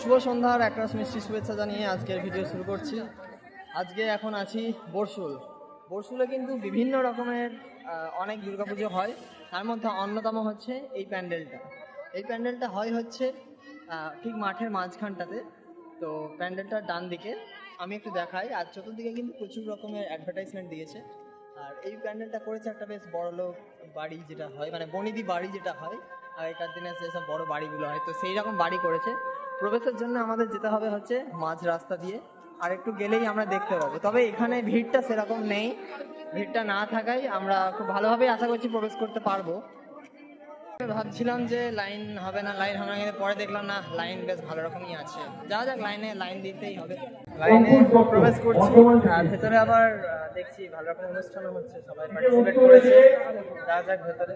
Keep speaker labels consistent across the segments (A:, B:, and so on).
A: শুভ সন্ধ্যার একরাশ মিষ্টি শুভেচ্ছা জানিয়ে আজকের ভিডিও শুরু করছি। আজকে এখন আছি বরশুল। বরশুলে কিন্তু বিভিন্ন রকমের অনেক দুর্গাপুজো হয়। তার মধ্যে অন্যতম হচ্ছে এই প্যান্ডেলটা। এই প্যান্ডেলটা হয় হচ্ছে ঠিক মাঠের মাঝখানটাতে। তো প্যান্ডেলটার ডান দিকে আমি একটু দেখাই। আর চতুর্দিকে কিন্তু প্রচুর রকমের অ্যাডভার্টাইজমেন্ট দিয়েছে। আর এই প্যান্ডেলটা করেছে একটা বেশ বড় লোক বাড়ি যেটা হয় মানে বনিদি বাড়ি যেটা হয়। আগেকার দিনে যেসব বড় বাড়িগুলো হয়, তো সেই রকম বাড়ি করেছে। প্রবেশের জন্য আমাদের যেতে হবে হচ্ছে মাঝ রাস্তা দিয়ে। আর একটু গেলেই আমরা দেখতে পাবো। তবে এখানে ভিড়টা সেরকম নেই। ভিড়টা না থাকায় আমরা খুব ভালোভাবেই আশা করছি প্রবেশ করতে পারব। ভাবছিলাম যে লাইন হবে না লাইন হবে না পরে দেখলাম না লাইন বেশ ভালো রকমই আছে। যা যাক লাইনে লাইন দিতেই হবে। লাইনে প্রবেশ করছি আর ভেতরে আবার দেখছি ভালো রকম অনুষ্ঠানও হচ্ছে সবাই পার্টিসিপেট করেছে। যা যাক ভেতরে।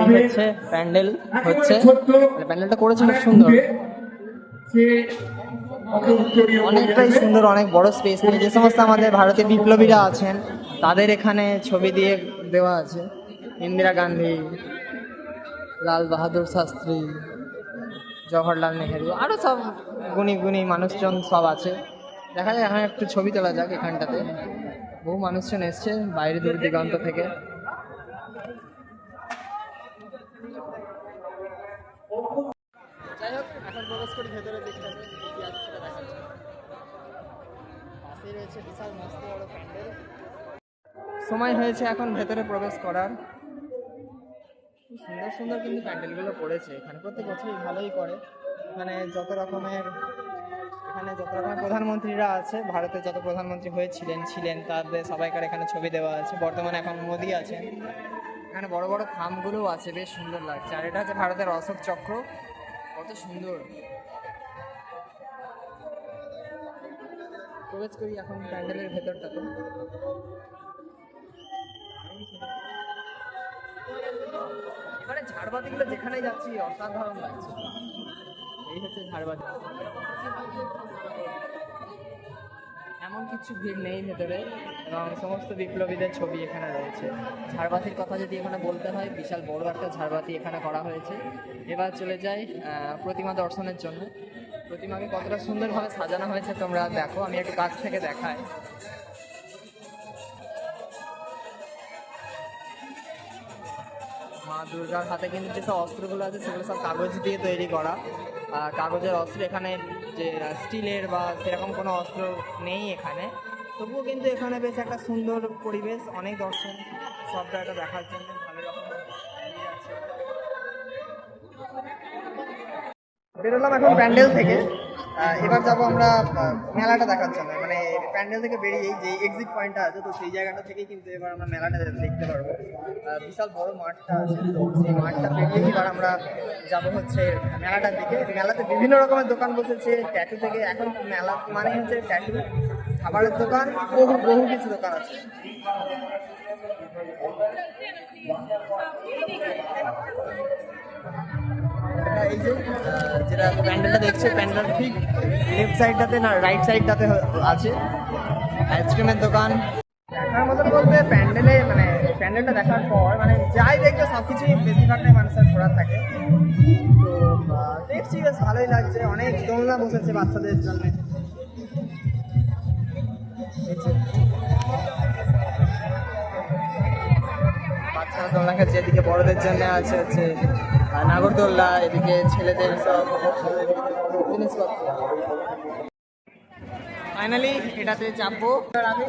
A: এই হচ্ছে প্যান্ডেল হচ্ছে। প্যান্ডেলটা করেছে খুব সুন্দর। অনেকটাই সুন্দর অনেক বড় স্পেস নিয়ে যে সমস্ত আমাদের ভারতের বিপ্লবীরা আছেন তাদের এখানে ছবি দিয়ে দেওয়া আছে। ইন্দিরা গান্ধী লাল বাহাদুর শাস্ত্রী জওহরলাল নেহেরু আরও সব গুণী গুণী মানুষজন সব আছে। দেখা যায় এখানে একটু ছবি তোলা যাক এখানটাতে। বহু মানুষজন এসছে বাইরে দূর দিগন্ত থেকে যাই হোক এখন প্রবেশ ভেতরে দিকটাতে কি আছে সেটা দেখা পাশেই রয়েছে বিশাল মস্ত বড় প্যান্ডেল। সময় হয়েছে এখন ভেতরে প্রবেশ করার। সুন্দর সুন্দর কিন্তু প্যান্ডেলগুলো করেছে এখানে প্রত্যেক বছরই ভালোই করে। এখানে যত রকমের, এখানে যত রকমের প্রধানমন্ত্রীরা আছে ভারতের যত প্রধানমন্ত্রী হয়েছিলেন, ছিলেন, তাদের সবাইকার এখানে ছবি দেওয়া আছে। বর্তমানে এখন মোদি আছেন। এখানে বড় বড় খামগুলোও আছে, বেশ সুন্দর লাগছে। আর এটা হচ্ছে ভারতের অশোক চক্র। কত সুন্দর। প্রবেশ করি এখন প্যান্ডেলের ভেতরটাতে এখানে ঝাড়বাতিগুলো যেখানেই যাচ্ছি অসাধারণ লাগছে। এই হচ্ছে ঝাড়বাতি। এমন কিছু ভিড় নেই ভেতরে এবং সমস্ত বিপ্লবীদের ছবি এখানে রয়েছে। ঝাড়বাতির কথা যদি এখানে বলতে হয় বিশাল বড় একটা ঝাড়বাতি এখানে করা হয়েছে। এবার চলে আহ, প্রতিমা দর্শনের জন্য। প্রতিমাকে কতটা সুন্দরভাবে সাজানো হয়েছে তোমরা দেখো, আমি একটু কাছ থেকে দেখাই। মা দুর্গার হাতে কিন্তু যেসব অস্ত্রগুলো আছে, সেগুলো সব কাগজ দিয়ে তৈরি করা। কাগজের অস্ত্র এখানে যে, স্টিলের বা সেরকম কোনো অস্ত্র নেই এখানে। তবুও কিন্তু এখানে বেশ একটা সুন্দর পরিবেশ, অনেক দর্শন সব জায়গা দেখার জন্য বেরোলাম এখন প্যান্ডেল থেকে। এবার যাব আমরা মেলাটা দেখার জন্য। মানে প্যান্ডেল থেকে বেরিয়েই যে এক্সিট পয়েন্টটা আছে, তো সেই জায়গাটা থেকেই কিন্তু এবার আমরা মেলাটা দেখতে পারব। বিশাল বড় মাঠটা আছে, তো সেই মাঠটা পেরিয়ে এবার আমরা যাব হচ্ছে মেলাটার দিকে। মেলাতে বিভিন্ন রকমের দোকান বসেছে ট্যাটু থেকে এখন মেলা মানে হচ্ছে ট্যাটু খাবারের দোকান, বহু বহু কিছু দোকান আছে। এটা এই দেখছে, প্যান্ডেল ঠিক লেফট সাইডটাতে না রাইট সাইডটাতে আছে। আইসক্রিমের দোকান। দেখার মতন বলতে প্যান্ডেলে মানে প্যান্ডেলটা দেখার পর মানে যাই দেখবে সব বেশিরভাগটাই মানুষের ঘোরা থাকে। তো দেখছি বেশ ভালোই লাগছে, অনেক দোলনা বসেছে বাচ্চাদের জন্য। দোলনা এদিকে বড়দের জন্য আছে হচ্ছে নাগরদোল্লা, এদিকে ছেলেদের সব জিনিসপত্র ফাইনালি এটাতে চাপবো আমি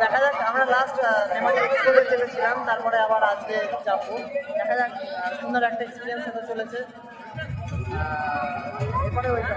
A: দেখা যাক, আমরা লাস্ট এক্সপোর্টে চেপেছিলাম তারপরে আবার আজকে চাপবো দেখা যাক সুন্দর একটা এক্সপিরিয়েন্স হতে চলেছে। এরপরে ওইটা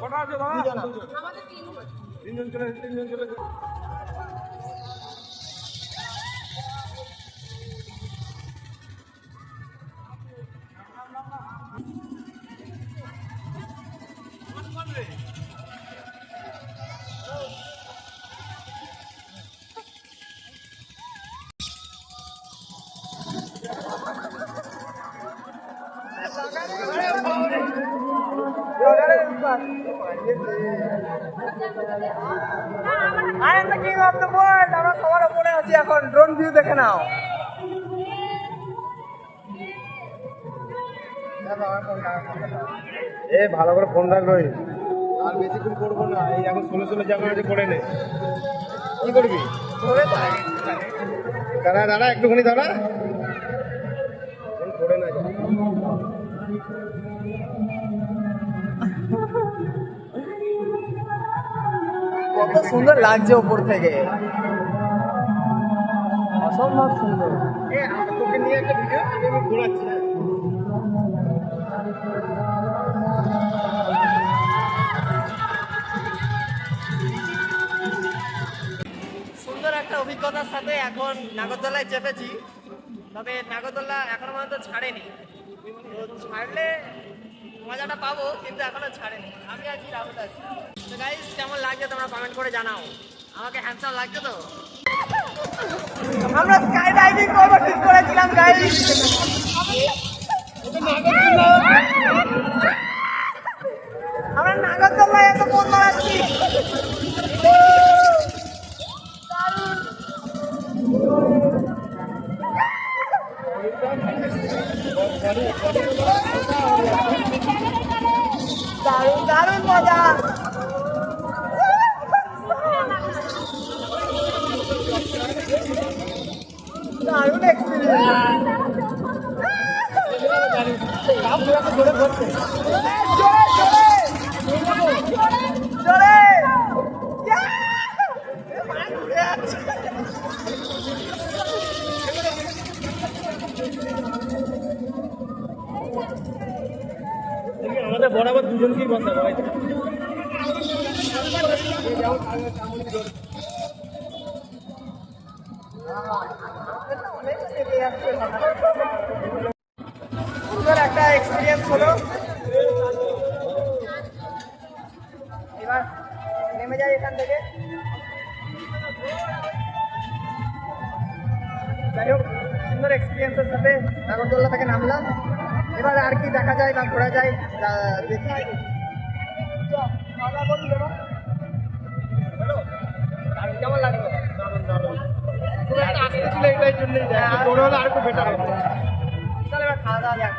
A: কটা আছে দাদা
B: তিনজন চলে তিনজন চলে
A: I am the king of the world আমরা সবার উপরে আছি এখন। ড্রোন ভিউ দেখে নাও।
B: এ ভালো করে ফোন রাখ রই আর বেশিক্ষণ করব না। এই এখন ষোলো ষোলো জায়গা আছে করে নে। কি করবি? দাঁড়া দাঁড়া একটুখানি দাঁড়া। করে না।
A: কত সুন্দর লাগছে উপর থেকে। অসম্ভব সুন্দর। সুন্দর একটা অভিজ্ঞতার সাথে এখন নাগরদোলায় চেপেছি। তবে নাগরদোলা এখনও পর্যন্ত ছাড়েনি। তো ছাড়লে মজাটা পাবো কিন্তু এখনও ছাড়েনি। আমি আছি রাহুল আছি। তো গাইস কেমন লাগছে তোমরা কমেন্ট করে জানাও। আমাকে হ্যান্ডসাম লাগছে তো? আমরা স্কাই ডাইভিং করব ঠিক করেছিলাম গাইস মজা। দারুণ এক্সপিরিয়েন্স জোরে
B: দেখি আমাদের বরাবর দুজনকেই বসাবো এই তো।
A: সুন্দর একটা এক্সপিরিয়েন্স হলো। এবার নেমে যাই এখান থেকে। যাই হোক, সুন্দর এক্সপিরিয়েন্সের সাথে নাগরদোল্লা থেকে নামলাম। এবার আর কি দেখা যায় বা ঘোরা যায় দেখি।
B: আসতে ছিল এটাই জন্যই যায় একটু জোরে হলে আর একটু বেটার হতো
A: তাহলে এবার খাওয়া দাওয়া যাক